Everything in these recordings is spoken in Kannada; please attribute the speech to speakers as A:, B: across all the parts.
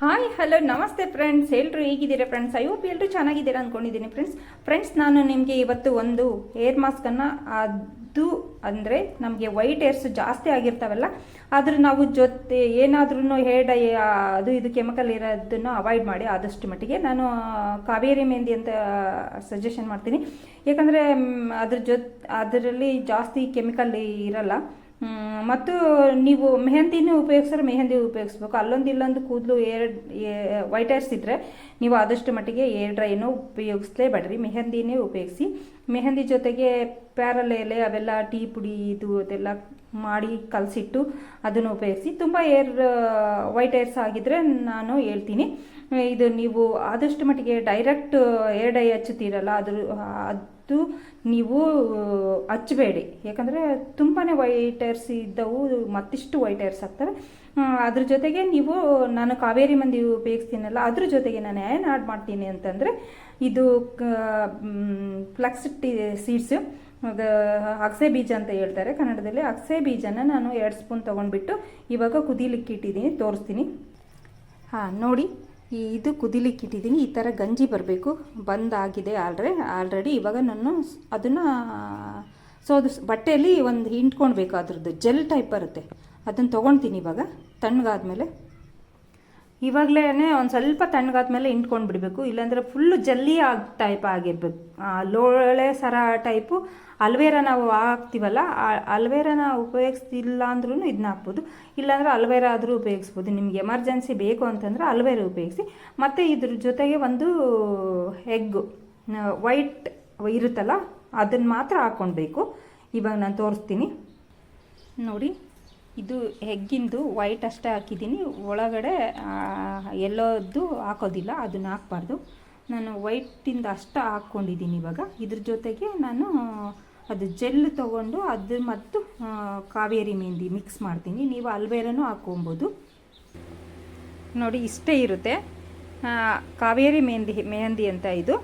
A: ಹಾಯ್ ಹಲೋ ನಮಸ್ತೆ ಫ್ರೆಂಡ್ಸ್ ಎಲ್ಲರೂ ಹೇಗಿದ್ದೀರಾ ಫ್ರೆಂಡ್ಸ್ ಐ ಹೋಪ್ ಎಲ್ಲರೂ ಚೆನ್ನಾಗಿದ್ದೀರಾ ಅಂದ್ಕೊಂಡಿದ್ದೀನಿ ಫ್ರೆಂಡ್ಸ್ ಫ್ರೆಂಡ್ಸ್ ನಾನು ನಿಮಗೆ ಇವತ್ತು ಒಂದು ಹೇರ್ ಮಾಸ್ಕನ್ನು ಅದು ಅಂದರೆ ನಮಗೆ ವೈಟ್ ಹೇರ್ಸ್ ಜಾಸ್ತಿ ಆಗಿರ್ತಾವಲ್ಲ, ಆದರೂ ನಾವು ಜೊತೆ ಏನಾದ್ರೂ ಹೇರ್ ಡೈ ಅದು ಇದು ಕೆಮಿಕಲ್ ಇರೋದನ್ನು ಅವಾಯ್ಡ್ ಮಾಡಿ ಆದಷ್ಟು ಮಟ್ಟಿಗೆ ನಾನು ಕಾವೇರಿ ಮೆಹಂದಿ ಅಂತ ಸಜೆಷನ್ ಮಾಡ್ತೀನಿ. ಯಾಕಂದರೆ ಅದ್ರ ಜೊತೆ ಅದರಲ್ಲಿ ಜಾಸ್ತಿ ಕೆಮಿಕಲ್ ಇರಲ್ಲ. ಮತ್ತು ನೀವು ಮೆಹಂದಿನೂ ಉಪಯೋಗಿಸಿದ್ರೆ ಮೆಹಂದಿ ಉಪಯೋಗಿಸ್ಬೇಕು. ಅಲ್ಲೊಂದು ಇಲ್ಲೊಂದು ಕೂದಲು ಏರ್ ವೈಟ್ ಹೇರ್ಸ್ ಇದ್ದರೆ ನೀವು ಆದಷ್ಟು ಮಟ್ಟಿಗೆ ಏರ್ ಡ್ರೈನು ಉಪಯೋಗಿಸ್ಲೇಬೇಡ್ರಿ. ಮೆಹಂದಿನೇ ಉಪಯೋಗಿಸಿ. ಮೆಹಂದಿ ಜೊತೆಗೆ ಪ್ಯಾರಲ ಎಲೆ ಅವೆಲ್ಲ ಟೀ ಪುಡಿ ಇದು ಅದೆಲ್ಲ ಮಾಡಿ ಕಲಸಿಟ್ಟು ಅದನ್ನು ಉಪಯೋಗಿಸಿ. ತುಂಬ ಏರ್ ವೈಟ್ ಹೇರ್ಸ್ ಆಗಿದ್ರೆ ನಾನು ಹೇಳ್ತೀನಿ. ಇದು ನೀವು ಆದಷ್ಟು ಮಟ್ಟಿಗೆ ಡೈರೆಕ್ಟ್ ಏರ್ ಡೈ ಹಚ್ಚುತ್ತೀರಲ್ಲ, ಅದ್ರ ಅದು ನೀವು ಹಚ್ಚಬೇಡಿ. ಯಾಕಂದರೆ ತುಂಬಾ ವೈಟ್ ಏರ್ಸ್ ಇದ್ದವು, ಮತ್ತಿಷ್ಟು ವೈಟ್ ಏರ್ಸ್ ಆಗ್ತವೆ. ಅದ್ರ ಜೊತೆಗೆ ನೀವು, ನಾನು ಕಾವೇರಿ ಮಂದಿ ಉಪಯೋಗಿಸ್ತೀನಲ್ಲ, ಅದ್ರ ಜೊತೆಗೆ ನಾನು ಏನು ಆ್ಯಡ್ ಮಾಡ್ತೀನಿ ಅಂತಂದರೆ, ಇದು ಫ್ಲಕ್ಸ್ ಟಿ ಸೀಡ್ಸ್ ಅಗಸೆ ಬೀಜ ಅಂತ ಹೇಳ್ತಾರೆ ಕನ್ನಡದಲ್ಲಿ. ಅಗಸೆ ಬೀಜನ ನಾನು ಎರಡು ಸ್ಪೂನ್ ತೊಗೊಂಡ್ಬಿಟ್ಟು ಇವಾಗ ಕುದಿಲಿಕ್ಕೆ ಇಟ್ಟಿದ್ದೀನಿ, ತೋರಿಸ್ತೀನಿ. ಹಾಂ, ನೋಡಿ. ಈ ಇದು ಕುದಿಲಿಕ್ಕೆ ಇಟ್ಟಿದ್ದೀನಿ ಈ ಥರ ಗಂಜಿ ಬರಬೇಕು. ಬಂದಾಗಿದೆ ಆಲ್ರೆ, ಆಲ್ರೆಡಿ ಇವಾಗ ನಾನು ಅದನ್ನು ಸೋದು ಬಟ್ಟೆಯಲ್ಲಿ ಒಂದು ಹಿಂಡ್ಕೊಳ್ಬೇಕು ಅದ್ರದ್ದು, ಜೆಲ್ ಟೈಪ್ ಬರುತ್ತೆ. ಅದನ್ನು ತೊಗೊಳ್ತೀನಿ ಇವಾಗ, ತಣ್ಣಗಾದ್ಮೇಲೆ. ಇವಾಗಲೇ ಒಂದು ಸ್ವಲ್ಪ ತಣ್ಣಗಾದ್ಮೇಲೆ ಇಂಟ್ಕೊಂಡು ಬಿಡಬೇಕು. ಇಲ್ಲಾಂದರೆ ಫುಲ್ಲು ಜಲ್ಲಿ ಆಗ ಟೈಪ್ ಆಗಿರ್ಬೇಕು. ಲೋಳೆ ಸರ ಟೈಪು ಅಲ್ವೇರ ನಾವು ಹಾಕ್ತೀವಲ್ಲ ಅಲ್ವೇರನ ಉಪಯೋಗಿಸ್ತಿಲ್ಲ ಅಂದ್ರೂ ಇದನ್ನ ಹಾಕ್ಬೋದು. ಇಲ್ಲಾಂದ್ರೆ ಅಲ್ವೇರ ಆದರೂ ಉಪಯೋಗಿಸ್ಬೋದು. ನಿಮ್ಗೆ ಎಮರ್ಜೆನ್ಸಿ ಬೇಕು ಅಂತಂದರೆ ಅಲ್ವೇರ ಉಪಯೋಗಿಸಿ. ಮತ್ತು ಇದ್ರ ಜೊತೆಗೆ ಒಂದು ಎಗ್ಗು ವೈಟ್ ಇರುತ್ತಲ್ಲ ಅದನ್ನು ಮಾತ್ರ ಹಾಕ್ಕೊಳ್ಬೇಕು ಇವಾಗ ನಾನು ತೋರಿಸ್ತೀನಿ. ನೋಡಿ. ಇದು ಹೆಗ್ಗಿಂದು ವೈಟ್ ಅಷ್ಟೇ ಹಾಕಿದ್ದೀನಿ. ಒಳಗಡೆ ಎಲ್ಲೋದು ಹಾಕೋದಿಲ್ಲ, ಅದನ್ನು ಹಾಕ್ಬಾರ್ದು. ನಾನು ವೈಟಿಂದ ಅಷ್ಟೇ ಹಾಕ್ಕೊಂಡಿದ್ದೀನಿ ಇವಾಗ. ಇದ್ರ ಜೊತೆಗೆ ನಾನು, ಅದು ಜೆಲ್ ತೊಗೊಂಡು ಅದು ಮತ್ತು ಕಾವೇರಿ ಮೆಹಂದಿ ಮಿಕ್ಸ್ ಮಾಡ್ತೀನಿ. ನೀವು ಅಲ್ವೇರನೂ ಹಾಕ್ಕೊಬೋದು. ನೋಡಿ, ಇಷ್ಟೇ ಇರುತ್ತೆ. ಕಾವೇರಿ ಮೆಹಂದಿ ಮೆಹಂದಿ ಅಂತ ಇದು.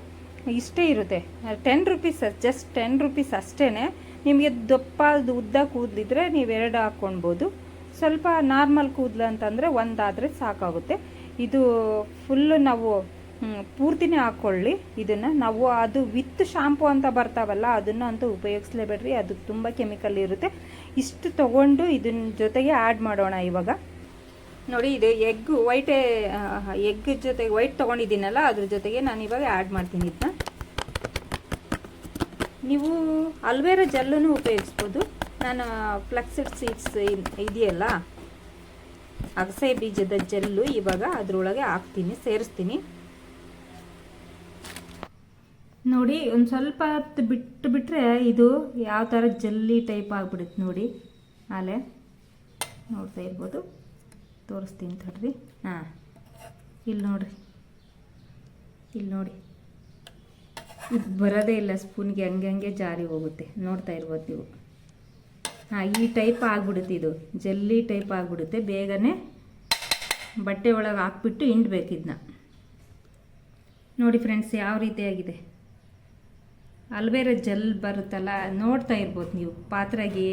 A: ಇಷ್ಟೇ ಇರುತ್ತೆ. Ten rupees just ten rupees ಅಷ್ಟೇ ನಿಮಗೆ ದಪ್ಪ ಉದ್ದ ಕೂದಲಿದ್ರೆ ನೀವು ಎರಡು ಹಾಕ್ಕೊಳ್ಬೋದು ಸ್ವಲ್ಪ ನಾರ್ಮಲ್ ಕೂದಲು ಅಂತಂದರೆ ಒಂದಾದರೆ ಸಾಕಾಗುತ್ತೆ. ಇದು ಫುಲ್ಲು ನಾವು ಪೂರ್ತಿನೇ ಹಾಕ್ಕೊಳ್ಳಿ. ಇದನ್ನು ನಾವು ಅದು ವಿತ್ ಶಾಂಪು ಅಂತ ಬರ್ತಾವಲ್ಲ, ಅದನ್ನು ಅಂತೂ ಉಪಯೋಗಿಸ್ಲೇಬೇಡ್ರಿ. ಅದು ತುಂಬ ಕೆಮಿಕಲ್ ಇರುತ್ತೆ. ಇಷ್ಟು ತಗೊಂಡು ಇದನ್ನ ಜೊತೆಗೆ ಆ್ಯಡ್ ಮಾಡೋಣ ಇವಾಗ. ನೋಡಿ, ಇದು ಎಗ್ ವೈಟೇ ಎಗ್ ಜೊತೆಗೆ ವೈಟ್ ತೊಗೊಂಡಿದ್ದೀನಲ್ಲ, ಅದ್ರ ಜೊತೆಗೆ ನಾನು ಇವಾಗ ಆ್ಯಡ್ ಮಾಡ್ತೀನಿ ಇದನ್ನ ನೀವು ಅಲ್ವೇರ ಜೆಲ್ಲನ್ನು ಉಪಯೋಗಿಸ್ಬೋದು? ನಾನು ಫ್ಲೆಕ್ಸಿಡ್ ಸೀಡ್ಸ್ ಇದೆಯಲ್ಲ ಅಗಸೆ ಬೀಜದ ಜೆಲ್ಲು ಇವಾಗ ಅದರೊಳಗೆ ಹಾಕ್ತೀನಿ ಸೇರಿಸ್ತೀನಿ. ನೋಡಿ ಒಂದು ಸ್ವಲ್ಪ ಹೊತ್ತು ಬಿಟ್ಟು ಬಿಟ್ಟರೆ ಇದು ಯಾವ ಥರ ಜಲ್ಲಿ ಟೈಪ್ ಆಗಿಬಿಡುತ್ತೆ ನೋಡಿ. ಆಲೆ ನೋಡ್ತಾ ಇರ್ಬೋದು. ತೋರಿಸ್ತೀನಿ ತಡ್ರಿ. ಹಾಂ. ಇಲ್ಲಿ ನೋಡಿರಿ. ಇಲ್ಲಿ ನೋಡಿ. ಇದು ಬರೋದೇ ಇಲ್ಲ, ಸ್ಪೂನ್ಗೆ ಹಂಗೆ ಹಂಗೆ ಜಾರಿ ಹೋಗುತ್ತೆ. ನೋಡ್ತಾ ಇರ್ಬೋದು ನೀವು. ಹಾಂ, ಈ ಟೈಪ್ ಆಗ್ಬಿಡುತ್ತೆ ಇದು. ಜಲ್ಲಿ ಟೈಪ್ ಆಗಿಬಿಡುತ್ತೆ. ಬೇಗನೆ ಬಟ್ಟೆ ಒಳಗೆ ಹಾಕ್ಬಿಟ್ಟು ಹಿಂಡ್ಬೇಕು ಇದನ್ನ. ನೋಡಿ ಫ್ರೆಂಡ್ಸ್, ಯಾವ ರೀತಿಯಾಗಿದೆ? ಅಲ್ವೇರ ಜೆಲ್ ಬರುತ್ತಲ್ಲ, ನೋಡ್ತಾ ಇರ್ಬೋದು ನೀವು. ಪಾತ್ರೆಗೆ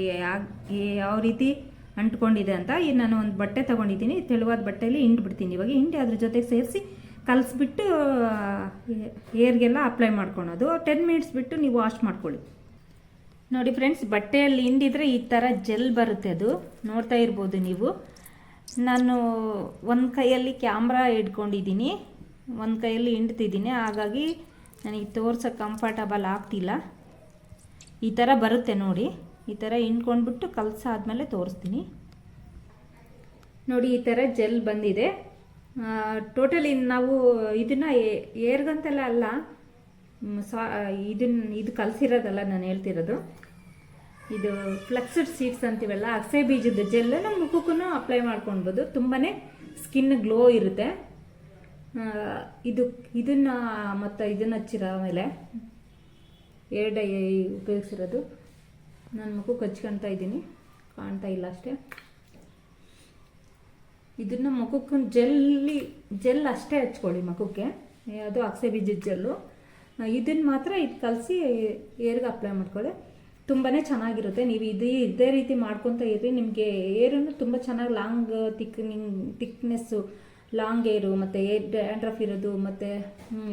A: ಯಾವ ರೀತಿ ಅಂಟ್ಕೊಂಡಿದೆ ಅಂತ. ನಾನು ಒಂದು ಬಟ್ಟೆ ತೊಗೊಂಡಿದ್ದೀನಿ. ತೆಳುವಾದ ಬಟ್ಟೆಯಲ್ಲಿ ಹಿಂಡ್ಬಿಡ್ತೀನಿ. ಇವಾಗ ಹಿಂಡಿ ಅದ್ರ ಜೊತೆಗೆ ಸೇರಿಸಿ ಕಲಿಸ್ಬಿಟ್ಟು ಏರ್ಗೆಲ್ಲ ಅಪ್ಲೈ ಮಾಡ್ಕೊಳೋದು. ಟೆನ್ ಮಿನಿಟ್ಸ್ ಬಿಟ್ಟು ನೀವು ವಾಶ್ ಮಾಡ್ಕೊಳ್ಳಿ. ನೋಡಿ ಫ್ರೆಂಡ್ಸ್ ಬಟ್ಟೆಯಲ್ಲಿ ಹಿಂಡಿದ್ರೆ ಈ ಥರ ಜೆಲ್ ಬರುತ್ತೆ ಅದು. ನೋಡ್ತಾ ಇರ್ಬೋದು ನೀವು. ನಾನು ಒಂದು ಕೈಯಲ್ಲಿ ಕ್ಯಾಮ್ರಾ ಇಟ್ಕೊಂಡಿದ್ದೀನಿ. ಒಂದು ಕೈಯಲ್ಲಿ ಹಿಂಡ್ತಿದ್ದೀನಿ. ಹಾಗಾಗಿ ನನಗೆ ತೋರ್ಸೋಕ್ಕೆ ಕಂಫರ್ಟಬಲ್ ಆಗ್ತಿಲ್ಲ. ಈ ಥರ ಬರುತ್ತೆ ನೋಡಿ. ಈ ಥರ ಹಿಂಡ್ಕೊಂಡ್ಬಿಟ್ಟು ಕಲಸಾದ್ಮೇಲೆ ತೋರಿಸ್ತೀನಿ. ನೋಡಿ ಈ ಥರ ಜೆಲ್ ಬಂದಿದೆ. ಟೋಟಲಿ ನಾವು ಇದನ್ನು ಏರ್ಗಂತೆಲ್ಲ ಅಲ್ಲ. ಸಾ ಇದನ್ನ ಇದು ಕಲಸಿರೋದಲ್ಲ ನಾನು ಹೇಳ್ತಿರೋದು. ಇದು ಫ್ಲೆಕ್ಸಿಡ್ ಸೀಡ್ಸ್ ಅಂತೀವಲ್ಲ, ಅಗಸೆ ಬೀಜದ ಜೆಲ್ ನಮ್ಮ ಮುಖಕ್ಕೂ ಅಪ್ಲೈ ಮಾಡ್ಕೊಳ್ಬೋದು. ತುಂಬಾ ಸ್ಕಿನ್ ಗ್ಲೋ ಇರುತ್ತೆ. ಇದು, ಇದನ್ನು ಮತ್ತು ಇದನ್ನು ಹಚ್ಚಿರೋ ಮೇಲೆ ಎರಡೈ ಉಪಯೋಗಿಸಿರೋದು. ನಾನು ಮುಖಕ್ಕೆ ಹಚ್ಕೊಳ್ತಾ ಇದ್ದೀನಿ. ಕಾಣ್ತಾ ಇಲ್ಲ ಅಷ್ಟೇ. ಇದನ್ನ ಮುಖಕ್ಕೆ ಜೆಲ್ಲಿ, ಜೆಲ್ ಅಷ್ಟೇ ಹಚ್ಕೊಳ್ಳಿ ಮುಖಕ್ಕೆ. ಅದು ಅಕ್ಸೆ ಬೀಜದ ಜೆಲ್ಲು. ಇದನ್ನು ಮಾತ್ರ ಇದು ಕಲಸಿ ಏರ್ಗೆ ಅಪ್ಲೈ ಮಾಡ್ಕೊಳ್ಳಿ. ತುಂಬಾ ಚೆನ್ನಾಗಿರುತ್ತೆ. ನೀವು ಇದೇ ಇದೇ ರೀತಿ ಮಾಡ್ಕೊತ ಇರ್ರಿ, ನಿಮಗೆ ಏರನ್ನು ತುಂಬ ಚೆನ್ನಾಗಿ ಲಾಂಗ್ ತಿಕ್ನಿಂಗ್ ತಿಕ್ನೆಸ್ಸು, ಲಾಂಗ್ ಏರು, ಮತ್ತು ಏರ್ ಡ್ಯಾಂಡ್ರಫ್ ಇರೋದು, ಮತ್ತು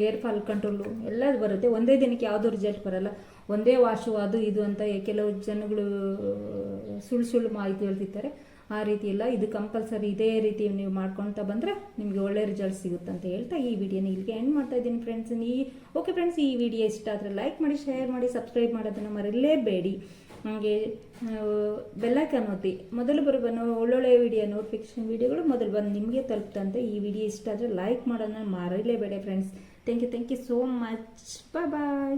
A: ಏರ್ ಫಾಲ್ ಕಂಟ್ರೋಲು ಎಲ್ಲ ಬರುತ್ತೆ. ಒಂದೇ ದಿನಕ್ಕೆ ಯಾವುದೂ ರಿಸಲ್ಟ್ ಬರಲ್ಲ. ಒಂದೇ ವಾಶು, ಅದು, ಇದು ಅಂತ ಕೆಲವು ಜನಗಳು, ಸುಳ್ಳು ಸುಳ್ಳು ಮಾಹಿತಿ ಹೇಳ್ತಿರ್ತಾರೆ. ಆ ರೀತಿ ಇಲ್ಲ ಇದು ಕಂಪಲ್ಸರಿ ಇದೇ ರೀತಿ ನೀವು ಮಾಡ್ಕೊಳ್ತಾ ಬಂದರೆ ನಿಮಗೆ ಒಳ್ಳೆ ರಿಸಲ್ಟ್ ಸಿಗುತ್ತೆ ಅಂತ ಹೇಳ್ತಾ ಈ ವಿಡಿಯೋನ ಇಲ್ಲಿಗೆ ಎಂಡ್ ಮಾಡ್ತಾ ಇದ್ದೀನಿ ಫ್ರೆಂಡ್ಸ್ ಈ ಓಕೆ ಫ್ರೆಂಡ್ಸ್ ಈ ವಿಡಿಯೋ ಇಷ್ಟ ಆದರೆ ಲೈಕ್ ಮಾಡಿ ಶೇರ್ ಮಾಡಿ ಸಬ್ಸ್ಕ್ರೈಬ್ ಮಾಡೋದನ್ನು ಮರೆಯಲೇಬೇಡಿ ಹಾಗೆ ಬೆಲ್ಲೈಕನ್ ಒತ್ತಿ. ಮೊದಲು ಬರುವ ನೋ- ಒಳ್ಳೊಳ್ಳೆ ವಿಡಿಯೋ ನೋಟಿಫಿಕೇಶನ್ ವಿಡಿಯೋಗಳು ಮೊದಲು ಬಂದು ನಿಮಗೆ ತಲುಪ್ತಂತೆ. ಈ ವಿಡಿಯೋ ಇಷ್ಟ ಆದರೆ ಲೈಕ್ ಮಾಡೋದನ್ನ ಮರೀಲೇಬೇಡಿ friends thank you thank you so much bye bye